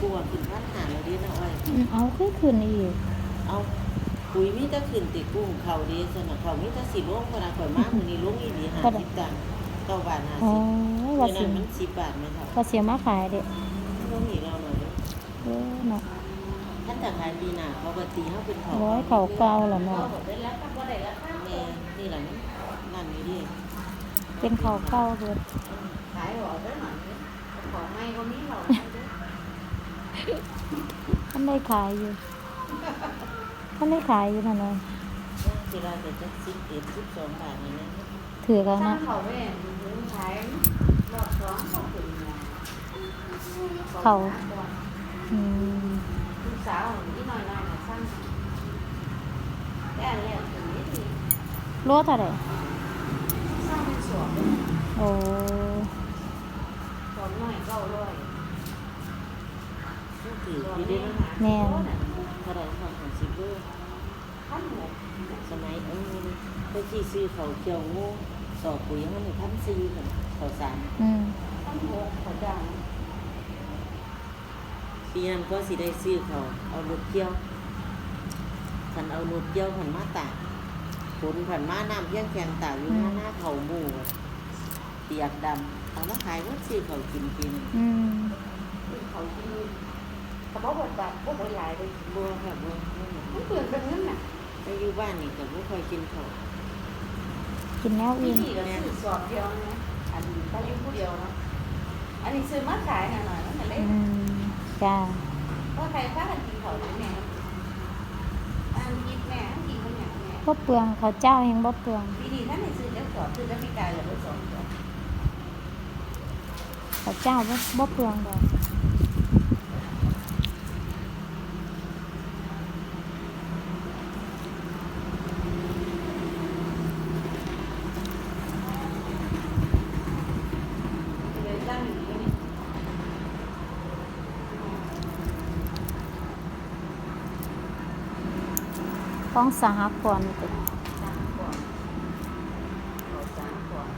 กุ้งอะขึ้นพันหาแล้วดินะอ้อยอืมเอาขึ้นขึ้นอีกเอาปุ๋ยมีแต่ขึ้นติกุ้งเขาดีสนะเขามีแต่สิลงขนาดข่อยมามื้อนี้ลงอีหลี50ตังค์เก้าบาทอ๋อ50ว่าเมื่อสินั้นมัน10บาทไหมครับว่าเสียมาขายเด็ลงอีกแล้วหน่อยเด้อเออเนาะ ท่านแต่ขายปีหน้าเขาก็ตีเฮาเป็นเขาร้อยเขาเก่าเหรอเนาะแม่นี่แหละมันนั่นอยู่ดิเป็นเขาเก่าเบิดขายออกได้หน่อยนึงของไม่ก็มีหรอก ท่านได้ขายอยู่ท่านได้ขายอยู่นั่นเลยทีละเดี๋ยวจะสิบเอ็ดสิบสองบาทนี่นะถือกันตั้นะ งเขาแม่ถึงขายรอบสองเขาถึงนะเขา อืมลูกสาวที่น้อยน้อยน่ะสร้างแต่อันเนี้ยถึงนี้ที่โลเท่าไหร่สร้างเป็นสวนโอ้สวนน้อยเก้าร้อย ถือสวนที่นี้ได้หาแม่น เท่าไหร่ความของสิบเบอร์พันหกสมัยเออไปที่ซื้อเขาเกี่ยวงูสอบปุ๋ยมันพันสี่กันเขาสามอืมพันหกเขาดังปีนั้นก็สิได้ซื้อเขาเอารถเกี่ยวขันเอารถเกี่ยวขันมาตากฝนขันมาน้ำเพียงแข็งตากอยู่หน้าหน้าเขาหมู่เปียกดำเอามาขายว่าซื้อเขากินปีนึงอืม เขาที่กระเป๋าบบาทพวกบดหลายเลยบัวค่ะบัวมันเปลือกแบบนั้นน่ะไปอยู่บ้านนี่แต่บ่ค่อยกินข้าวกินแนวที่อื่นนี่ก็ซื้อสอบเดียวนะอันนี้ก็อยู่ผู้เดียวเนาะอันนี้ซื้อมาขายหน่อยๆนั่นแหละอืมจ้าเพราะใครพากันกินเขาเลยแม่อันกินแม่กินคนอย่างแม่บ่เปลืองเขาวเจ้ายังบ่เปลืองปีนี้ท่านได้ซื้อเล็กสอบซื้อแล้วมีการเหลือสองตัวเขาวเจ้าบ่บ่เปลืองดอก เลยตั้งอยู่ที่นี่ ของสหกรณ์นี่ติสามก่อนเอาสามก่อน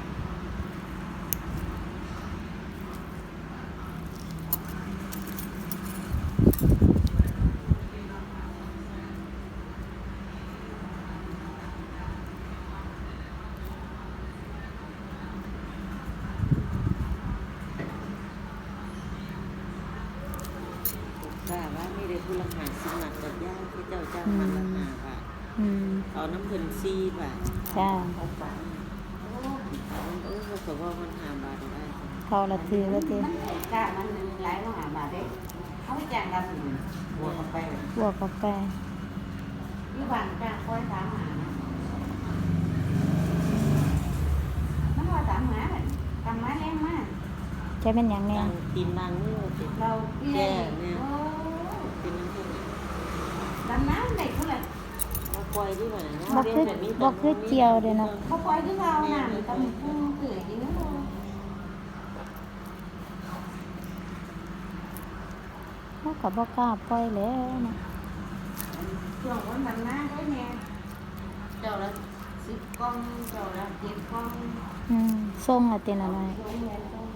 ป้าว่าม่ได้ผู้ละหาสิมัดกับย่าที่เจ้าเจ้ามันละหาบาท อืมเอาน้ำเพิ่นสี่บาทจ้าเอาไปโอ้เอาเออเขาก็ว่ามันหาบาทได้เขาละถือว่าติมันกล้ามันหลายต้องหาบาทเด้เขาไม่จ้างรับหนึ่งบวกออกไปบวกกาแฟอยู่บ้านจ้างคอยสามหานะมันว่าสามหาเลยทำมาแรงมากจะเป็นหยังแน่ดังตีนบางมือติดเราพี่ได้โอ้ตีนน้ำเพิ่นดำน้ำได้ทุกเลยเอา ปล่อยดีกว่านะบ่คือบ่คือเจียวเด้เนาะเขาปล่อยที่เราหนังตำพุ่งเกลือจริงนะเขาก็บ่กล้าปล่อยแล้วเนาะช่วงวันดำน้ำด้วยเนี่ยเจ้าละสิบกล้องเจ้าละเจ็ดกล้องอืมส่งละติน่ะน้อยช่วงเงินต้อง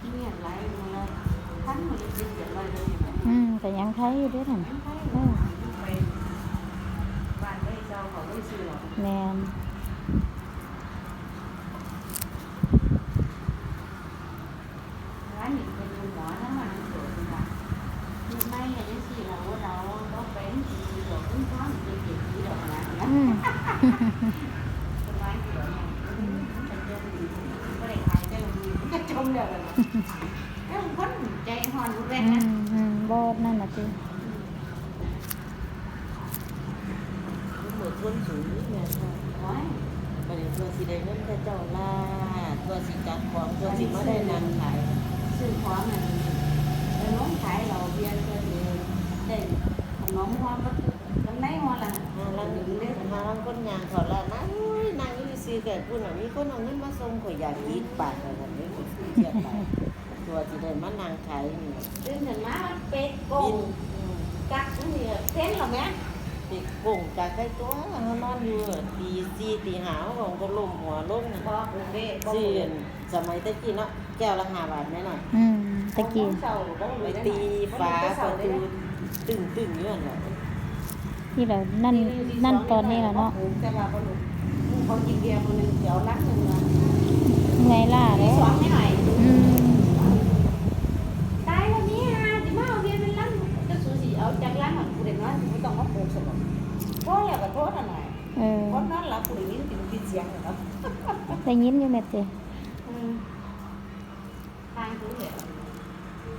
ที่เนี่ยหลายมือละพันมือละสิบเจ็ดร้อยเลยเนี่ย อื มก็ยังไทยอยู่เด้อนั่นไม่ใช่หรอกไปบ้า นไม่เจ้าเขาไม่ซื้อหรอกแม่นร้านนี้เป็นหมอน้ำมันสวยค่ะไม่เห็นสิเราเราเราเป็นสีดอกขึ้นฟ้าเป็นเจ็ดสีดอกนะอืมต้นไม้สวยเนี่ยเป็นเจ้าดีก็เลยขายเจ้าดีก็จมเดียวกันแล้วคนใจหอนรุนแรอืงนะมอืมบ่นั่นน่ะติเหมือนคนสูงนี่แม่ค่ะโอ้ยบัดนี้ตัวสิได้เงินแต่เจ้าล่าตัวสิจัดของตัวสิบ่ได้นำขายซื้อของมันแล้วน้องขายเราเบียร์เพื่อได้ขนมความก็ทำได้หมดละหาลังเด้หาลังคนยางเขาละนั่งนั่งอยู่ซื่อๆแก่ผู้น่ะมีคนเอาเงินมาส่งข่อยอยากกินบาทว่าซั่นเด้อเทียบไป ตัวสิได้มานั่งขายนี่ตื่นขึ้นมามันเป็ดโกกิงนอืมกักนี่เส้นหรอแม่เด็กโป่งจากใกล้ตัวเขานอนอยู่ตีสี่ตีห้าของก็ล้มหัวลงบ่กรุงเทพบ่ซื้อสมัยตะกี้เนาะแก้วละห้าบาทแน่นอนอืมตะกี้เศร้าบ่ไปรู้ตีฝาประตูตึงตึงๆอยู่นั่นแหละที่เรานั่นนั่นตอนนี้แหละเนาะแต่ว่าบ่รู้เขากินเบียร์คนนึงเดี๋ยวลักนึงนะไงล่ะไปแล้วสองให้หน่อยอืม ยินอยู่แม่เต้ทางกูเห็น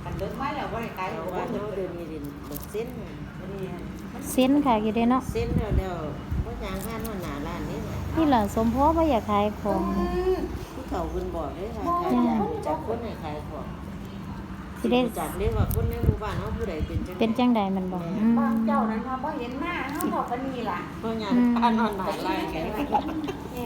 กันเดินไม้แล้วว่าไกลๆว่าเดินมีดินบดเส้นเส้นค่ะยู่เด้เนาะเส้นแล้วแล้วก็ยางานหัวหน้าร้านนี่แหละนี่ล่ะสมพอ่อยากขายของผู้เขาเพิ่นบอกเลยค่ะใครอยากรู้จักคนให้ขายของสิได้รู้จักเรียกว่าคนในหมู่บ้านเฮาผู้ใดเป็นจังเป็นจังใดมันบอกบางเจ้านั้นเขาบ่เห็นหน้าเขาบอกว่านี่ล่ะเพราะงานผ่านหัวหน้าร้านแก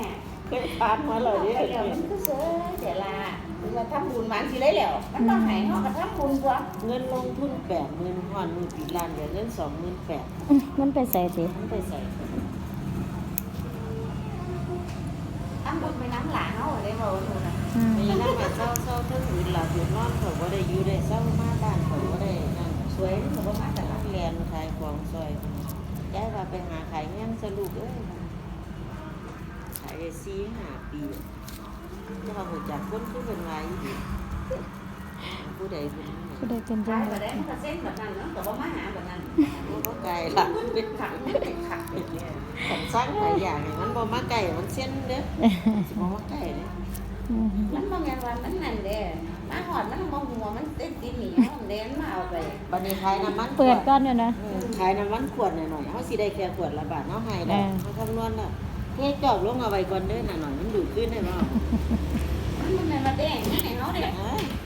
เนี่ยเคยผ่านมาแล้วเดี๋เด้ยวมันก็เสือเดี๋ยวลาคือว่าทำบุญมันสิได้แล้ว มันต้องให้เขาก็ทำบุญกว่าเงินลงทุน80,000ฮอดมือปิดร้านเดี๋ยวเงิน28,000อื้อมันไปใส่ติมันไปใส่ทำบุญไปน้ำหลานเขาได้บ่หนูน่ะอืมมีนั่งมาเศร้าเศร้าทั้งอื่นหลับอยู่นอนเขาก็ได้อยู่ได้เศร้ามาบ้านเขาก็ได้นั่นสวยนี่ก็บ่มาแต่ละเรียนขายของซอยย้ายว่าไปหาขายเงี้ยสรุปเอ้ย ขายได้สี่ห้าปีจะเอาหัวจักคนที่เป็นไรอยู่ผู้ใดเป็นผู้ใดเป็นจัขางยใดบ่ได้มันก็เส้นแบบนั้นเนาะก็บ่มาหาแบบนั้นผู้ก็ไกลละเป็นขังเป็นขังเป็นเนี่ยขันสร้างหลายอย่างเนี่ยมันบ่มาไก่มันเส้นเด้อสิบ่มาไก่เด้ออืมมันบ่แม่นว่ามันนั่นเด้มาหอดมันบ่หัวมันเต้นตีหนีห้องเด่นมาเอาไปบัดนี้ขายน้ำมันเปิดก่อนอยู่นะอืมขายน้ำมันขวดหน่อยๆเขาสิได้แค่ขวดละบาทเนาะให้ได้เออเขาคำนวณแล้ว เท่จอบลงเอาไว้ก่อนด้วยหน่อยมันดูดขึ้นได้บ่มัมันมาแดงนี่เนาะเด้อ